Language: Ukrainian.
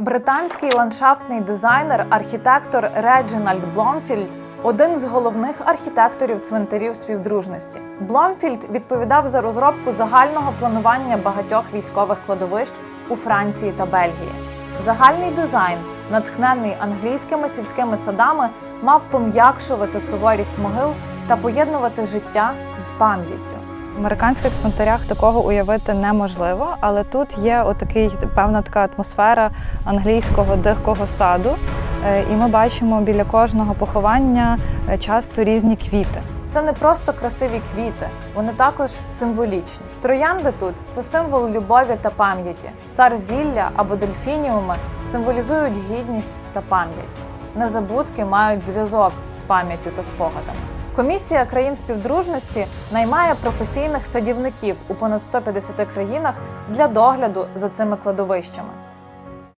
Британський ландшафтний дизайнер, архітектор Реджинальд Бломфільд один з головних архітекторів цвинтарів співдружності. Бломфільд відповідав за розробку загального планування багатьох військових кладовищ у Франції та Бельгії. Загальний дизайн, натхнений англійськими сільськими садами, мав пом'якшувати суворість могил та поєднувати життя з пам'яттю. Американських цвинтарях такого уявити неможливо, але тут є отакий певна така атмосфера англійського дикого саду. Е, І ми бачимо біля кожного поховання е, часто різні квіти. Це не просто красиві квіти, вони також символічні. Троянди тут це символ любові та пам'яті. Цар зілля або дельфініуми символізують гідність та пам'ять. Незабудки мають зв'язок з пам'яттю та спогадами. Комісія країн співдружності наймає професійних садівників у понад 150 країнах для догляду за цими кладовищами.